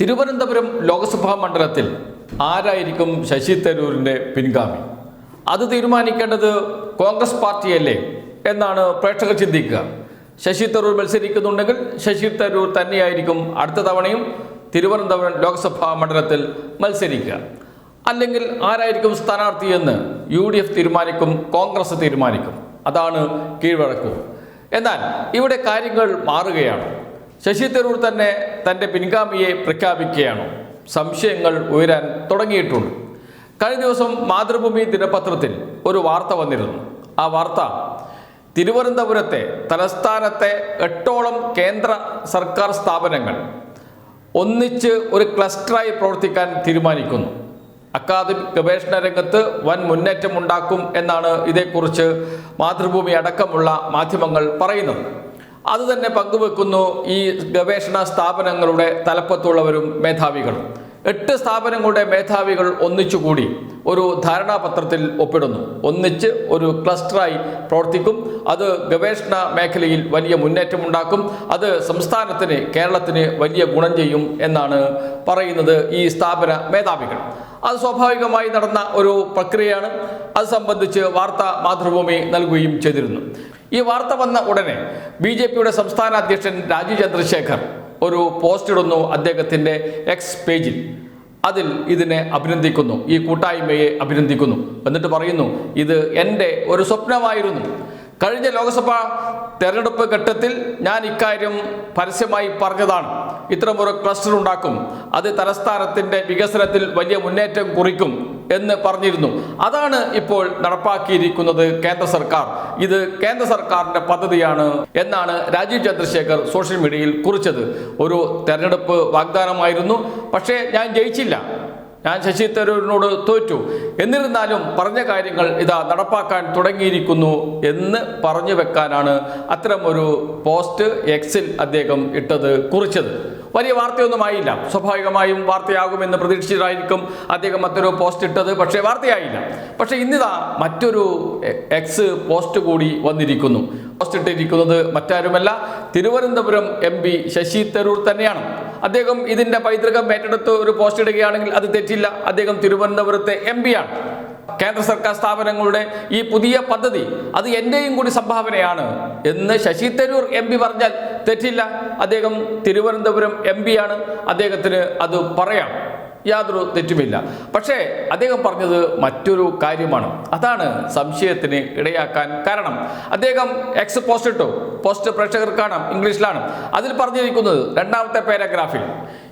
തിരുവനന്തപുരം ലോക്സഭാ മണ്ഡലത്തിൽ ആരായിരിക്കും ശശി തരൂരിന്റെ പിൻഗാമി? അത് തീരുമാനിക്കേണ്ടത് കോൺഗ്രസ് പാർട്ടിയല്ലേ എന്നാണ് പ്രേക്ഷകർ ചിന്തിക്കുക. ശശി തരൂർ മത്സരിക്കുന്നുണ്ടെങ്കിൽ ശശി തരൂർ തന്നെയായിരിക്കും അടുത്ത തവണയും തിരുവനന്തപുരം ലോക്സഭാ മണ്ഡലത്തിൽ മത്സരിക്കുക. അല്ലെങ്കിൽ ആരായിരിക്കും സ്ഥാനാർത്ഥി എന്ന് യു ഡി എഫ് തീരുമാനിക്കും കോൺഗ്രസ് തീരുമാനിക്കും. അതാണ് കീഴ്വഴക്കവും. എന്നാൽ ഇവിടെ കാര്യങ്ങൾ മാറുകയാണ്. ശശി തരൂർ തന്നെ തന്റെ പിൻഗാമിയെ പ്രഖ്യാപിക്കുകയാണോ. സംശയങ്ങൾ ഉയരാൻ തുടങ്ങിയിട്ടുണ്ട്. കഴിഞ്ഞ ദിവസം മാതൃഭൂമി ദിനപത്രത്തിൽ ഒരു വാർത്ത വന്നിരുന്നു. ആ വാർത്ത തിരുവനന്തപുരത്തെ തലസ്ഥാനത്തെ എട്ടോളം കേന്ദ്ര സർക്കാർ സ്ഥാപനങ്ങൾ ഒന്നിച്ച് ഒരു ക്ലസ്റ്ററായി പ്രവർത്തിക്കാൻ തീരുമാനിക്കുന്നു. അക്കാദമിക് ഗവേഷണ രംഗത്ത് വൻ മുന്നേറ്റമുണ്ടാക്കും എന്നാണ് ഇതേക്കുറിച്ച് മാതൃഭൂമി അടക്കമുള്ള മാധ്യമങ്ങൾ പറയുന്നത്. അത് തന്നെ പങ്കുവെക്കുന്നു ഈ ഗവേഷണ സ്ഥാപനങ്ങളുടെ തലപ്പത്തുള്ളവരും മേധാവികളും. എട്ട് സ്ഥാപനങ്ങളുടെ മേധാവികൾ ഒന്നിച്ചുകൂടി ഒരു ധാരണാപത്രത്തിൽ ഒപ്പിടുന്നു. ഒന്നിച്ച് ഒരു ക്ലസ്റ്ററായി പ്രവർത്തിക്കും. അത് ഗവേഷണ മേഖലയിൽ വലിയ മുന്നേറ്റം ഉണ്ടാക്കും അത് സംസ്ഥാനത്തിന് കേരളത്തിന് വലിയ ഗുണം ചെയ്യും എന്നാണ് പറയുന്നത് ഈ സ്ഥാപന മേധാവികൾ. അത് സ്വാഭാവികമായി നടന്ന ഒരു പ്രക്രിയയാണ്. അത് സംബന്ധിച്ച് വാർത്താ മാതൃഭൂമി നൽകുകയും ചെയ്തിരുന്നു. ഈ വാർത്ത വന്ന ഉടനെ ബി ജെ പിയുടെ സംസ്ഥാന അധ്യക്ഷൻ രാജീവ് ചന്ദ്രശേഖർ ഒരു പോസ്റ്റ് ഇടുന്നു അദ്ദേഹത്തിന്റെ എക്സ് പേജിൽ. അതിൽ ഇതിനെ അഭിനന്ദിക്കുന്നു. ഈ കൂട്ടായ്മയെ അഭിനന്ദിക്കുന്നു. എന്നിട്ട് പറയുന്നു ഇത് എന്റെ ഒരു സ്വപ്നമായിരുന്നു. കഴിഞ്ഞ ലോക്സഭാ തെരഞ്ഞെടുപ്പ് ഘട്ടത്തിൽ ഞാൻ ഇക്കാര്യം പരസ്യമായി പറഞ്ഞതാണ്. ഇത്തരമൊരു ക്ലസ്റ്റർ ഉണ്ടാക്കും. അത് തലസ്ഥാനത്തിന്റെ വികസനത്തിൽ വലിയ മുന്നേറ്റം കുറിക്കും. എന്ന് പറഞ്ഞിരുന്നു. അതാണ് ഇപ്പോൾ നടപ്പാക്കിയിരിക്കുന്നത് കേന്ദ്ര സർക്കാർ. ഇത് കേന്ദ്ര സർക്കാരിന്റെ പദ്ധതിയാണ് എന്നാണ് രാജീവ് ചന്ദ്രശേഖർ സോഷ്യൽ മീഡിയയിൽ കുറിച്ചത്. ഒരു തെരഞ്ഞെടുപ്പ് വാഗ്ദാനമായിരുന്നു. പക്ഷേ ഞാൻ ജയിച്ചില്ല. ഞാൻ ശശി തരൂരിനോട് തോറ്റു. എന്നിരുന്നാലും പറഞ്ഞ കാര്യങ്ങൾ ഇതാ നടപ്പാക്കാൻ തുടങ്ങിയിരിക്കുന്നു എന്ന് പറഞ്ഞു വെക്കാനാണ് അത്തരം ഒരു പോസ്റ്റ് എക്സിൽ അദ്ദേഹം ഇട്ടത് കുറിച്ചത്. വലിയ വാർത്തയൊന്നുമായില്ല സ്വാഭാവികമായും വാർത്തയാകുമെന്ന് പ്രതീക്ഷിച്ചിട്ടായിരിക്കും അദ്ദേഹം മറ്റൊരു പോസ്റ്റ് ഇട്ടത്. പക്ഷേ വാർത്തയായില്ല. പക്ഷേ ഇന്നിതാ മറ്റൊരു എക്സ് പോസ്റ്റ് കൂടി വന്നിരിക്കുന്നു. പോസ്റ്റ് ഇട്ടിരിക്കുന്നത് മറ്റാരുമല്ല തിരുവനന്തപുരം എം ശശി തരൂർ തന്നെയാണ്. അദ്ദേഹം ഇതിന്റെ പൈതൃകം ഏറ്റെടുത്ത് ഒരു പോസ്റ്റ് ഇടുകയാണെങ്കിൽ അത് തെറ്റില്ല. അദ്ദേഹം തിരുവനന്തപുരത്തെ എം ആണ്. കേന്ദ്ര സർക്കാർ സ്ഥാപനങ്ങളുടെ ഈ പുതിയ പദ്ധതി അത് എന്റെയും കൂടി സംഭാവനയാണ് എന്ന് ശശി തരൂർ എം പി പറഞ്ഞാൽ തെറ്റില്ല. അദ്ദേഹം തിരുവനന്തപുരം എം ആണ്. അദ്ദേഹത്തിന് അത് പറയാം. യാതൊരു തെറ്റുമില്ല. പക്ഷേ അദ്ദേഹം പറഞ്ഞത് മറ്റൊരു കാര്യമാണ്. അതാണ് സംശയത്തിന് ഇടയാക്കാൻ കാരണം. അദ്ദേഹം എക്സ് പോസ്റ്റ് പോസ്റ്റ് പ്രേക്ഷകർ കാണാം. ഇംഗ്ലീഷിലാണ്. അതിൽ പറഞ്ഞിരിക്കുന്നത് രണ്ടാമത്തെ പാരഗ്രാഫിൽ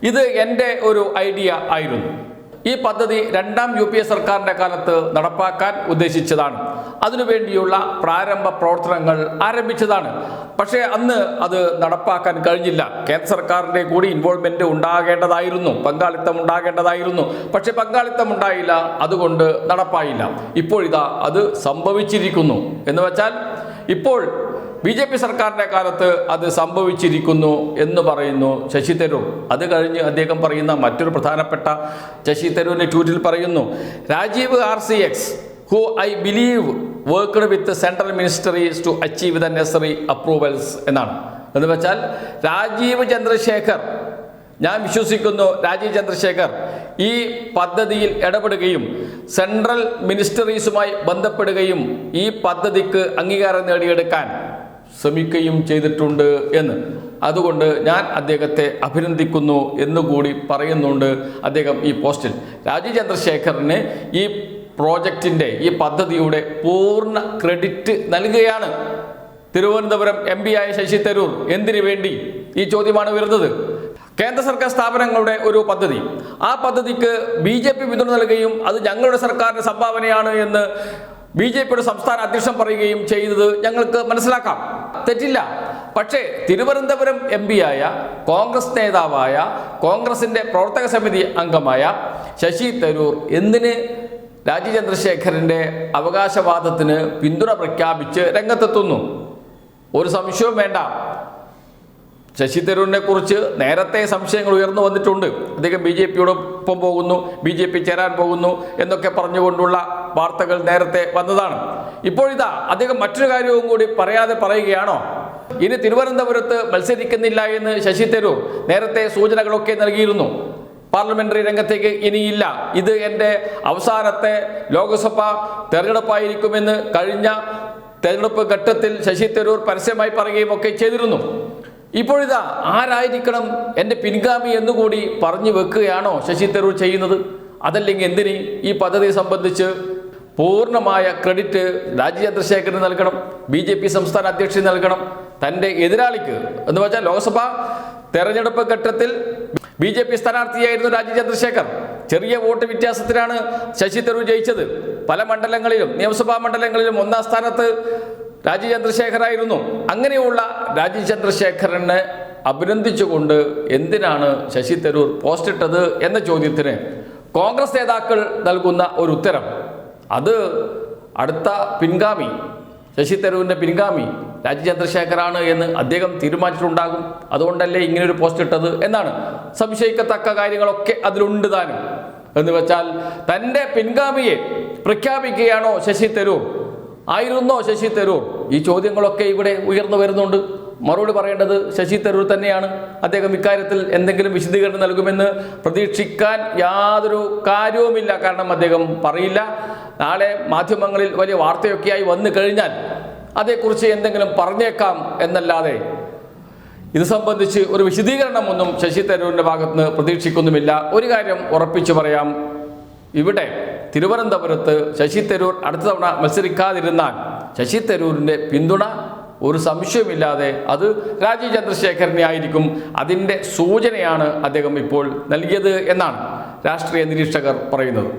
ഇത് എന്റെ ഒരു ഐഡിയ ആയിരുന്നു. ഈ പദ്ധതി രണ്ടാം യു പി എ സർക്കാരിന്റെ കാലത്ത് നടപ്പാക്കാൻ ഉദ്ദേശിച്ചതാണ്. അതിനുവേണ്ടിയുള്ള പ്രാരംഭ പ്രവർത്തനങ്ങൾ ആരംഭിച്ചതാണ്. പക്ഷേ അന്ന് അത് നടപ്പാക്കാൻ കഴിഞ്ഞില്ല. കേന്ദ്ര സർക്കാരിന്റെ കൂടി ഇൻവോൾവ്മെന്റ് ഉണ്ടാകേണ്ടതായിരുന്നു. പങ്കാളിത്തം ഉണ്ടാകേണ്ടതായിരുന്നു. പക്ഷേ പങ്കാളിത്തം ഉണ്ടായില്ല. അതുകൊണ്ട് നടപ്പായില്ല. ഇപ്പോഴിതാ അത് സംഭവിച്ചിരിക്കുന്നു. എന്ന് വെച്ചാൽ ഇപ്പോൾ ബി ജെ പി സർക്കാരിന്റെ കാലത്ത് അത് സംഭവിച്ചിരിക്കുന്നു എന്ന് പറയുന്നു ശശി തരൂർ. അത് കഴിഞ്ഞ് അദ്ദേഹം പറയുന്ന മറ്റൊരു പ്രധാനപ്പെട്ട ശശി തരൂരിന്റെ ട്വീറ്റിൽ പറയുന്നു Rajeev R C X who I believe worked with central ministries to achieve the necessary approvals എന്നാണ്. എന്ന് വെച്ചാൽ രാജീവ് ചന്ദ്രശേഖർ ഞാൻ വിശ്വസിക്കുന്നു രാജീവ് ചന്ദ്രശേഖർ ഈ പദ്ധതിയിൽ ഇടപെടുകയും സെൻട്രൽ മിനിസ്റ്ററീസുമായി ബന്ധപ്പെടുകയും ഈ പദ്ധതിക്ക് അംഗീകാരം നേടിയെടുക്കാൻ ശ്രമിക്കുകയും ചെയ്തിട്ടുണ്ട് എന്ന്. അതുകൊണ്ട് ഞാൻ അദ്ദേഹത്തെ അഭിനന്ദിക്കുന്നു എന്നുകൂടി പറയുന്നുണ്ട് അദ്ദേഹം ഈ പോസ്റ്റിൽ. രാജീവ് ചന്ദ്രശേഖറിന് ഈ പ്രോജക്റ്റിന്റെ ഈ പദ്ധതിയുടെ പൂർണ ക്രെഡിറ്റ് നൽകുകയാണ്. തിരുവനന്തപുരം എം പി ആയ ശശി തരൂർ എന്തിനു വേണ്ടി ഈ ചോദ്യമാണ് വരുന്നത് കേന്ദ്ര സർക്കാർ സ്ഥാപനങ്ങളുടെ ഒരു പദ്ധതി. ആ പദ്ധതിക്ക് ബി ജെ പി പിന്തുണ നൽകുകയും അത് ഞങ്ങളുടെ സർക്കാരിന്റെ സംഭാവനയാണ് എന്ന് ബി ജെ പിയുടെ സംസ്ഥാന അധ്യക്ഷൻ പറയുകയും ചെയ്തത് ഞങ്ങൾക്ക് മനസ്സിലാക്കാം. തെറ്റില്ല. പക്ഷേ തിരുവനന്തപുരം എം ആയ കോൺഗ്രസ് നേതാവായ കോൺഗ്രസിന്റെ പ്രവർത്തക സമിതി അംഗമായ ശശി തരൂർ എന്തിന് രാജി ചന്ദ്രശേഖരന്റെ അവകാശവാദത്തിന് പിന്തുണ പ്രഖ്യാപിച്ച് രംഗത്തെത്തുന്നു? ഒരു സംശയവും വേണ്ട. ശശി തരൂരിനെ കുറിച്ച് നേരത്തെ സംശയങ്ങൾ ഉയർന്നു വന്നിട്ടുണ്ട്. അദ്ദേഹം ബി ജെ പിയോടൊപ്പം പോകുന്നു ബി ജെ പി ചേരാൻ പോകുന്നു എന്നൊക്കെ പറഞ്ഞുകൊണ്ടുള്ള വാർത്തകൾ നേരത്തെ വന്നതാണ്. ഇപ്പോഴിതാ അദ്ദേഹം മറ്റൊരു കാര്യവും കൂടി പറയാതെ പറയുകയാണോ? ഇനി തിരുവനന്തപുരത്ത് മത്സരിക്കുന്നില്ല എന്ന് ശശി തരൂർ നേരത്തെ സൂചനകളൊക്കെ നൽകിയിരുന്നു. പാർലമെന്ററി രംഗത്തേക്ക് ഇനിയില്ല. ഇത് എന്റെ അവസാനത്തെ ലോക്സഭ തെരഞ്ഞെടുപ്പായിരിക്കുമെന്ന് കഴിഞ്ഞ തെരഞ്ഞെടുപ്പ് ഘട്ടത്തിൽ ശശി തരൂർ പരസ്യമായി പറയുകയും ഒക്കെ ചെയ്തിരുന്നു. ഇപ്പോഴിതാ ആരായിരിക്കണം എന്റെ പിൻഗാമി എന്നുകൂടി പറഞ്ഞു വെക്കുകയാണോ ശശി തരൂർ ചെയ്യുന്നത്? അതല്ലെങ്കിൽ എന്തിന് ഈ പദ്ധതി സംബന്ധിച്ച് പൂർണമായ ക്രെഡിറ്റ് രാജി ചന്ദ്രശേഖരന് നൽകണം ബി ജെ പി സംസ്ഥാന അധ്യക്ഷൻ നൽകണം. തന്റെ എതിരാളിക്ക് എന്ന് വെച്ചാൽ ലോക്സഭ തെരഞ്ഞെടുപ്പ് ഘട്ടത്തിൽ ബി ജെ പി സ്ഥാനാർത്ഥിയായിരുന്നു രാജീവ് ചന്ദ്രശേഖർ ചെറിയ വോട്ട് വ്യത്യാസത്തിലാണ് ശശി തരൂർ ജയിച്ചത്. പല മണ്ഡലങ്ങളിലും നിയമസഭാ മണ്ഡലങ്ങളിലും ഒന്നാം സ്ഥാനത്ത് രാജീവ് ചന്ദ്രശേഖറായിരുന്നു അങ്ങനെയുള്ള രാജീവ് ചന്ദ്രശേഖരനെ അഭിനന്ദിച്ചുകൊണ്ട് എന്തിനാണ് ശശി തരൂർ പോസ്റ്റ് ഇട്ടത് എന്ന ചോദ്യത്തിന് കോൺഗ്രസ് നേതാക്കൾ നൽകുന്ന ഒരു ഉത്തരം. അത് അടുത്ത പിൻഗാമി ശശി തരൂരിന്റെ പിൻഗാമി രാജീവ് ചന്ദ്രശേഖറാണ് എന്ന് അദ്ദേഹം തീരുമാനിച്ചിട്ടുണ്ടാകും. അതുകൊണ്ടല്ലേ ഇങ്ങനൊരു പോസ്റ്റ് ഇട്ടത് എന്നാണ്. സംശയിക്കത്തക്ക കാര്യങ്ങളൊക്കെ അതിലുണ്ട് താനും. എന്ന് വെച്ചാൽ തന്റെ പിൻഗാമിയെ പ്രഖ്യാപിക്കുകയാണോ ശശി തരൂർ? ആയിരുന്നോ ശശി തരൂർ? ഈ ചോദ്യങ്ങളൊക്കെ ഇവിടെ ഉയർന്നു വരുന്നുണ്ട്. മറുപടി പറയേണ്ടത് ശശി തരൂർ തന്നെയാണ്. അദ്ദേഹം ഇക്കാര്യത്തിൽ എന്തെങ്കിലും വിശദീകരണം നൽകുമെന്ന് പ്രതീക്ഷിക്കാൻ യാതൊരു കാര്യവുമില്ല. കാരണം അദ്ദേഹം പറയില്ല. നാളെ മാധ്യമങ്ങളിൽ വലിയ വാർത്തയൊക്കെയായി വന്നു കഴിഞ്ഞാൽ അതേക്കുറിച്ച് എന്തെങ്കിലും പറഞ്ഞേക്കാം എന്നല്ലാതെ ഇത് സംബന്ധിച്ച് ഒരു വിശദീകരണം ഒന്നും ശശി തരൂരിന്റെ ഭാഗത്തുനിന്ന് പ്രതീക്ഷിക്കുന്നുമില്ല. ഒരു കാര്യം ഉറപ്പിച്ചു പറയാം. ഇവിടെ തിരുവനന്തപുരത്ത് ശശി തരൂർ അടുത്ത തവണ മത്സരിക്കാതിരുന്നാൽ ശശി തരൂരിന്റെ പിന്തുണ ഒരു സംശയമില്ലാതെ അത് രാജീവ് ചന്ദ്രശേഖരനെ ആയിരിക്കും അതിന്റെ സൂചനയാണ് അദ്ദേഹം ഇപ്പോൾ നൽകിയത് എന്നാണ് രാഷ്ട്രീയ നിരീക്ഷകർ പറയുന്നത്.